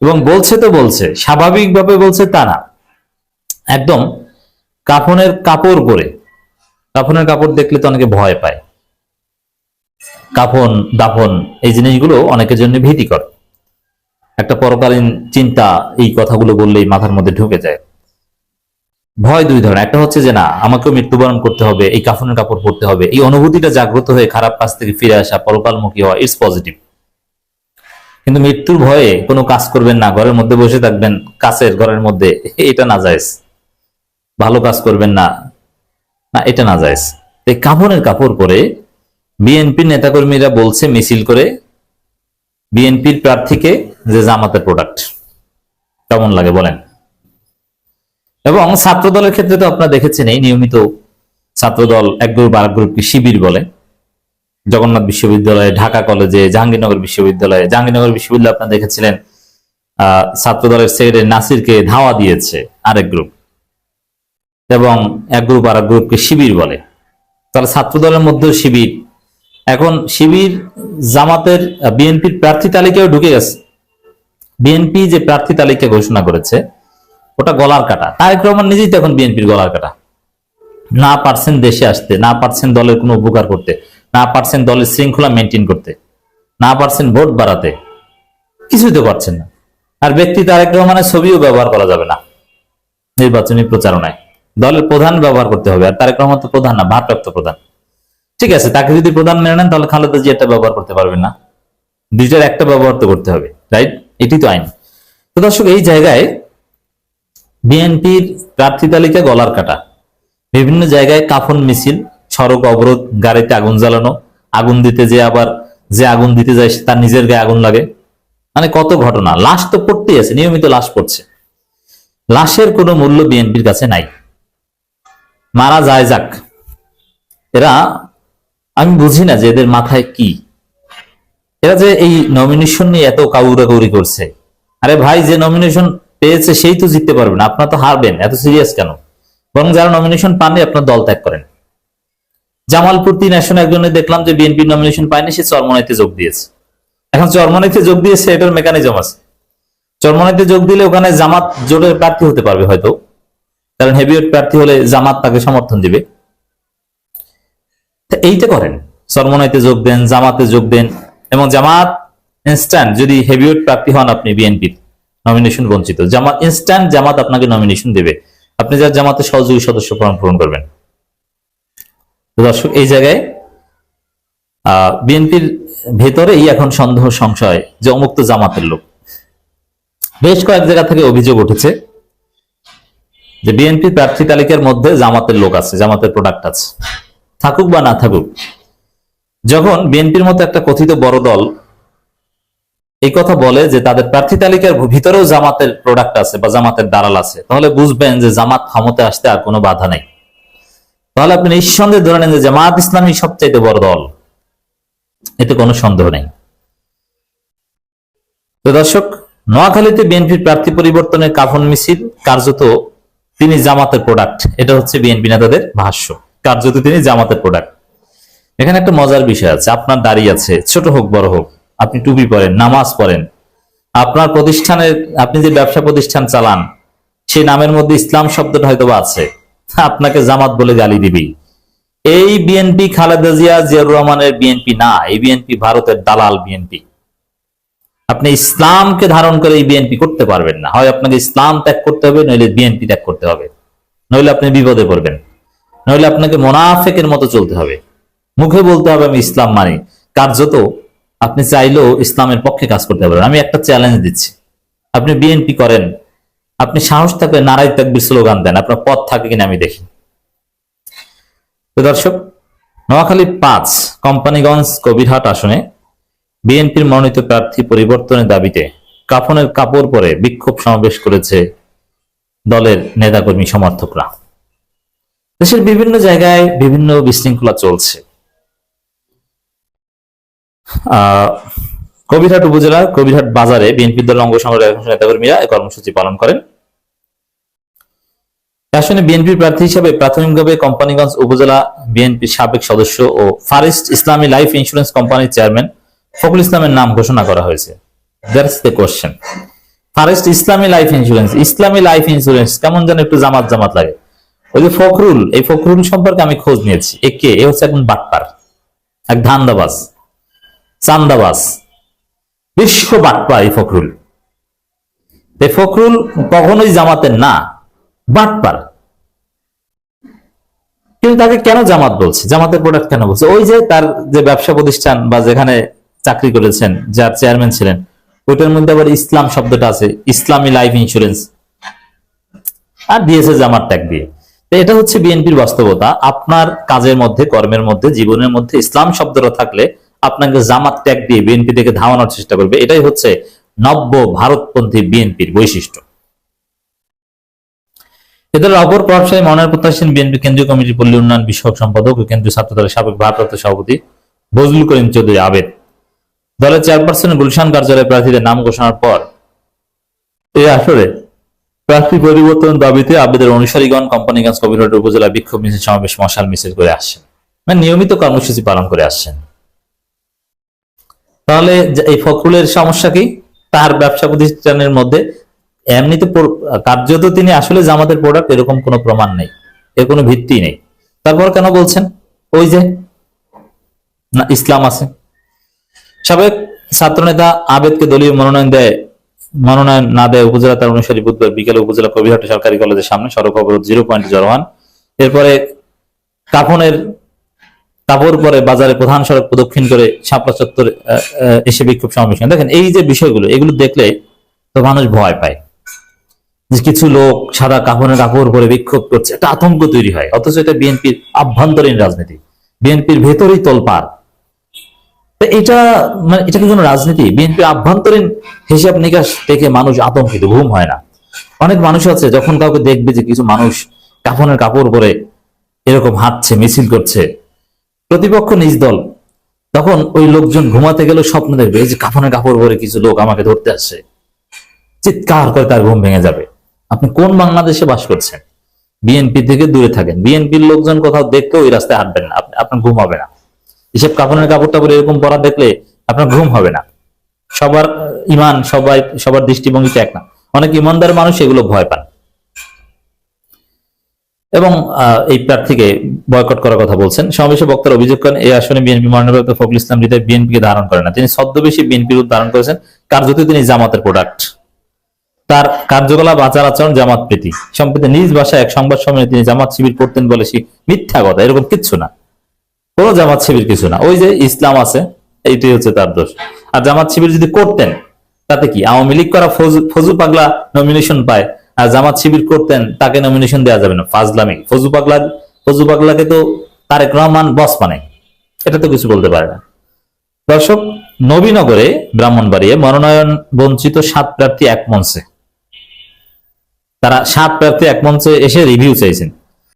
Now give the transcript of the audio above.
এবং বলছে তো বলছে, স্বাভাবিকভাবে বলছে তা না একদম কাফনের কাপড় পরে, কাফনের কাপড় দেখলে তো অনেকে ভয় পায়। কাফন, দাফন, এই জিনিসগুলো অনেকের জন্য ভীতিকর। একটা পরকালীন চিন্তা এই কথাগুলো বললেই মাথার মধ্যে ঢুকে যায়। ভয় দুই ধরনের। একটা হচ্ছে যে না, আমাকেও মৃত্যুবরণ করতে হবে, এই কাফনের কাপড় পরতে হবে। এই অনুভূতিটা জাগ্রত হয়ে খারাপ কাজ থেকে ফিরে আসা পরকালমুখী হওয়া ইটস পজিটিভ কিন্তু মৃত্যুর ভয়ে কোনো কাজ করবেন না, ঘরের মধ্যে বসে থাকবেন, কাছের ঘরের মধ্যে, এটা না যায় ভালো কাজ করবেন না না, এটা না যায় এই কাপড়ের কাপড় পরে বিএনপির নেতাকর্মীরা বলছে মিছিল করে বিএনপির প্রার্থীকে যে জামাতের প্রোডাক্ট কেমন লাগে বলেন? এবং ছাত্র দলের ক্ষেত্রে তো আপনারা দেখেছেন, এই নিয়মিত ছাত্র দল এক গ্রুপ আর এক গ্রুপকে শিবির বলে। জগন্নাথ বিশ্ববিদ্যালয়ে, ঢাকা কলেজে, জাহাঙ্গীরনগর বিশ্ববিদ্যালয়ে। জাহাঙ্গীরনগর বিশ্ববিদ্যালয়ে আপনারা দেখেছিলেন ছাত্র দলের সেক্রেটারি নাসিরকে ধাওয়া দিয়েছে আরেক গ্রুপ। এবং এক গ্রুপ আর এক গ্রুপকে শিবির বলে। তাহলে ছাত্র দলের মধ্যেও শিবির। এখন শিবির জামাতের বিএনপির প্রার্থী তালিকায় ঢুকে গেছে। বিএনপি যে প্রার্থী তালিকা ঘোষণা করেছে, ওটা গলার কাটা। তারেক রহমান নিজেই তো এখন বিএনপির গলার কাটা। না পারছেন দেশে আসতে, না পারছেন দলের কোনো উপকার করতে। না পারছেন দলের শৃঙ্খলা মেনটেন করতে, না পারছেন ভোট বাড়াতে, কিছুই তো পারছেন না। আর ব্যক্তি তারেক রহমানের ছবিও ব্যবহার করা যাবে না, নির্বাচনী প্রচারণায়। দলের প্রধান ব্যবহার করতে হবে, আর তারেক রহমান তো প্রধান না, ভারপ্রাপ্ত প্রধান। ঠিক আছে, তাকে যদি প্রধান মেনে নেন, তাহলে খালেদা জিয়াটা ব্যবহার করতে পারবেন না। দুইটার একটা ব্যবহার তো করতে হবে রাইট এটি তো আইন। তো দর্শক, এই জায়গায় বিএনপির প্রার্থী তালিকা গলার কাটা। বিভিন্ন জায়গায় কাফন মিছিল সড়ক অবরোধ, গাড়িতে আগুন জ্বালানো, আগুন দিতে যে আবার যে আগুন দিতে যায় তার নিজের গায়ে আগুন লাগে। মানে কত ঘটনা। লাশ তো পড়তেই আছে, নিয়মিত লাশ পড়ছে। লাশের কোনো মূল্য বিএনপির কাছে নাই। মারা যায় যাক। এরা, আমি বুঝি না যে এদের মাথায় কি। এরা যে এই নমিনেশন নিয়ে এত কাউরাকাউরি করছে। আরে ভাই, যে নমিনেশন পেয়েছে সেই তো জিততে পারবে না। আপনার তো হারবেন, এত সিরিয়াস কেন? বরং যারা নমিনেশন পাননি, আপনার দল ত্যাগ করেন। জামালপুর ন্যাশন একজনে দেখলাম যে বিএনপি নমিনেশন পায়নি, সে চরমনাইতে যোগ দিয়েছে। এখন চরমনাইতে যোগ দিয়েছে, এটার মেকানিজম আছে। চরমনাইতে যোগ দিলে ওখানে জামাত জোটের প্রার্থী হতে পারবে হয়তো। কারণ হেভিওয়েট প্রার্থী হলে জামাত তাকে সমর্থন দিবে। এইটা করেন। চরমনাইতে যোগ দেন, জামাতে যোগ দেন, এবং জামাত ইনস্ট্যান্ট যদি হেভিওয়েট প্রার্থী হন আপনি বিএনপির নমিনেশন বঞ্চিত। জামাত ইনস্ট্যান্ট জামাত আপনাকে নমিনেশন দেবে। আপনি যার জামাতে সহযোগী সদস্য পূরণ করবেন। দর্শক, এই জায়গায় বিএনপির ভেতরেই এখন সন্দেহ, সংশয় যে অমুক্ত জামাতের লোক। বেশ কয়েক জায়গা থেকে অভিযোগ উঠেছে যে বিএনপি প্রার্থী তালিকার মধ্যে জামাতের লোক আছে, জামাতের প্রোডাক্ট আছে। থাকুক বা না থাকুক, যখন বিএনপির মতো একটা কথিত বড় দল এই কথা বলে যে তাদের প্রার্থী তালিকার ভিতরেও জামাতের প্রোডাক্ট আছে বা জামাতের দালাল আছে, তাহলে বুঝবেন যে জামাত ক্ষমতা আসতে আর কোনো বাধা নেই। তাহলে আপনি নিঃসন্দেহে ধরে নেন যে জামাত ইসলামী সবচাইতে বড় দল। এতে কোনো সন্দেহ নেই। তো দর্শক, নোয়াখালীতে বিএনপির প্রার্থী পরিবর্তনের কাফন মিছিল, কার্যত তিনি জামাতের প্রোডাক্ট এটা হচ্ছে বিএনপি নেতাদের ভাষ্য। কার্যত তিনি জামাতের প্রোডাক্ট এখানে একটা মজার বিষয় আছে। আপনার দাঁড়িয়ে আছে, ছোট হোক, বড় হোক। আপনি টুপি পরেন, নামাজ পড়েন। আপনার প্রতিষ্ঠানের, আপনি যে ব্যবসা প্রতিষ্ঠান চালান সেই নামের মধ্যে ইসলাম শব্দটা হয়তো আছে। আপনাকে জামাত বলে গালি দিবি। এই বিএনপি খালেদা জিয়া, জিয়াউর রহমানের বিএনপি না, এই বিএনপি ভারতের দালাল বিএনপি আপনি ইসলামকে ধারণ করে এই বিএনপি করতে পারবেন না। হয় আপনাকে ইসলাম ত্যাগ করতে হবে, নইলে বিএনপি ত্যাগ করতে হবে। নইলে আপনি বিপদে পড়বেন। নইলে আপনাকে মোনাফেকের মতো চলতে হবে। মুখে বলতে হবে, আমি ইসলাম মানি। কার্যত আপনি চাইলেও ইসলামের পক্ষে কাজ করতে পারেন আমি একটা চ্যালেঞ্জ দিচ্ছি। আপনি বিএনপি করেন আপনি সাহস থাকলে নারাই তাকবির স্লোগান দেন, আপনার পথ থাকে কিনা আমি দেখি। দর্শক, নোয়াখালী পাঁচ, কোম্পানিগঞ্জ, কবিরহাট আসনে বিএনপির মনোনীত প্রার্থী পরিবর্তনের দাবিতে কাফনের কাপড় পরে বিক্ষোভ সমাবেশ করেছে দলের নেতাকর্মী সমর্থকরা। দেশের বিভিন্ন জায়গায় বিভিন্ন বিশৃঙ্খলা চলছে। আহ কবিরহাট উপজেলার কবিরহাট বাজারে বিএনপি দলের অঙ্গ সংগঠনের নেতাকর্মীরা কর্মসূচি পালন করেন। আসনে বিএনপির প্রার্থী হিসেবে প্রাথমিকভাবে কোম্পানিগঞ্জ উপজেলা বিএনপির সাবেক সদস্য ও far east Islami life insurance কোম্পানির চেয়ারম্যান ফখরুল ইসলামের নাম ঘোষণা করা হয়েছে। That's the question far east Islami life insurance, Islami life insurance কেমন যেন একটু জামাত জামাত লাগে। ওই যে ফখরুল, এই ফখরুল সম্পর্কে আমি খোঁজ নিয়েছি। এ কে? এ হচ্ছে একজন বাটপার, এক ধান্দাবাজ, চান্দাবাজ। বিশ্ব বাটপার এই ফখরুল। এই ফখরুল কখনোই জামাতের না বাটপার কিন্তু তাকে কেন জামাত বলছে? জামাতের প্রোডাক্ট কেন বলছে? ওই যে তার যে ব্যবসা প্রতিষ্ঠান বা যেখানে চাকরি করেছেন, যার চেয়ারম্যান ছিলেন, ওইটার মধ্যে আবার ইসলাম শব্দটা আছে, ইসলামী লাইফ ইন্স্যুরেন্স আর দিয়েছে জামাত ট্যাগ দিয়ে। তো এটা হচ্ছে বিএনপির বাস্তবতা। আপনার কাজের মধ্যে, কর্মের মধ্যে, জীবনের মধ্যে ইসলাম শব্দটা থাকলে আপনাকে জামাত ত্যাগ দিয়ে বিএনপি থেকে ধাওয়ানোর চেষ্টা করবে। এটাই হচ্ছে নব্য ভারতপন্থী বিএনপির বৈশিষ্ট্য। এদের অপর প্রভাবশালী মনের প্রত্যাশীন বিএনপি কেন্দ্রীয় কমিটির পল্লী উন্নয়ন বিষয়ক সম্পাদক ও কেন্দ্রীয় সাবেক ভারপ্রাপ্ত সভাপতি বজলুল করিম চৌধুরী আবেদ। দলের চেয়ারপারসন গুলশান কার্যালয়ে প্রার্থীদের নাম ঘোষণার পর এই আসরে প্রার্থী পরিবর্তন দাবিতে আবেদের অনুসারীগণ কোম্পানিগঞ্জ কবিরহাট উপজেলা বিক্ষোভ মিছিল সমাবেশ মশাল মিছিল করে আসছেন। মানে নিয়মিত কর্মসূচি পালন করে আসছেন। তাহলে এই ফখরুলের সমস্যা কি? তার ব্যবসা প্রতিষ্ঠানের মধ্যে এমনিতে কার্যত তিনি আসলে জামাতের প্রোডাক্ট এরকম কোনো প্রমাণ নেই, এর কোনো ভিত্তি নেই। তারপর কেন বলছেন? ওই যে, না, ইসলাম আছে। সাবেক ছাত্রনেতা আবেদকে দলীয় মনোনয়ন দেয়, মনোনয়ন না দেয় উপজেলা, তার অনুসারী বুধবার বিকেলে উপজেলা কবিরহাট সরকারি কলেজের সামনে, সড়ক অবরোধ জিরো পয়েন্ট জড়ো হন এরপরে কাফনের কাপড় পরে বাজারে প্রধান সড়ক প্রদক্ষিণ করে শাপলা চত্বরে এসে বিক্ষোভ সমাবেশ দেখেন, এই যে বিষয়গুলো, এগুলো দেখলে তো মানুষ ভয় পায়। কিছু লোক সাদা কাপড়ের কাপড় পরে বিক্ষোভ করছে, একটা আতঙ্ক তৈরি হয়। অথচ এটা বিএনপির আভ্যন্তরীণ রাজনীতি। বিএনপির ভেতরেই তোলপাড়। এটা মানে এটা কি কোনো রাজনীতি? বিএনপির আভ্যন্তরীণ হিসাব নিকাশ থেকে মানুষ আতঙ্কিত, ঘুম হয় না। অনেক মানুষ আছে, যখন কাউকে দেখবে যে কিছু মানুষ কাফনের কাপড় পরে এরকম হাঁটছে, মিছিল করছে প্রতিপক্ষ নিজ দল। তখন ওই লোকজন ঘুমাতে গেলে স্বপ্ন দেখবে, এই যে কাফনের কাপড় পরে কিছু লোক আমাকে ধরতে আসছে। চিৎকার করে তার ঘুম ভেঙে যাবে। আপনি কোন বাংলাদেশে বাস করছেন? বিএনপি থেকে দূরে থাকেন। বিএনপির লোকজন কোথাও দেখলে ওই রাস্তায় হাঁটবেন না। আপনার ঘুম হবে না। এসব কাপড়ের কাপড় টাপড় এরকম পরা দেখলে আপনার ঘুম হবে না। সবার ইমান, সবাই সবার দৃষ্টিভঙ্গিতে এক না। অনেক ইমানদার মানুষ এগুলো ভয় পান। এবং এই প্রার্থীকে বয়কট করার কথা বলছেন। সমাবেশে বক্তার অভিযোগ করেন, এই আসনে বিএনপি মনোনীত ফখরুল ইসলাম হৃদয় বিএনপিকে ধারণ করেন না। তিনি ছদ্মবেশী বিএনপির রূপ ধারণ করেছেন। কার্যত তিনি জামাতের প্রোডাক্ট তার কার্যকলাপ আচার আচরণ জামাত প্রীতি। সম্প্রতি নিজ ভাষায় এক সংবাদ সম্মেলনে তিনি জামাত শিবির করতেন বলে সে মিথ্যা কথা। এরকম কিচ্ছু না। কোন জামাত শিবির কিছু না। ওই যে ইসলাম আছে, এইটাই হচ্ছে তার দোষ। আর জামাত শিবির যদি করতেন, তাতে কি? আওয়ামী লীগ করা ফজু- পাগলা নমিনেশন পায়। জামাত শিবির করতেন, তাকে নমিনেশন দেওয়া যাবে না। ফাজলামি। ফজু পাগলা ফজু পাগলাকে তো তারেক রহমান বস মানে। এটা তো কিছু বলতে পারে না। দর্শক, নবীনগরে ব্রাহ্মণবাড়িয়ে মনোনয়ন বঞ্চিত সাত প্রার্থী এক মঞ্চে। তারা সাত প্রার্থী এক মঞ্চে এসে রিভিউ চাইছেন।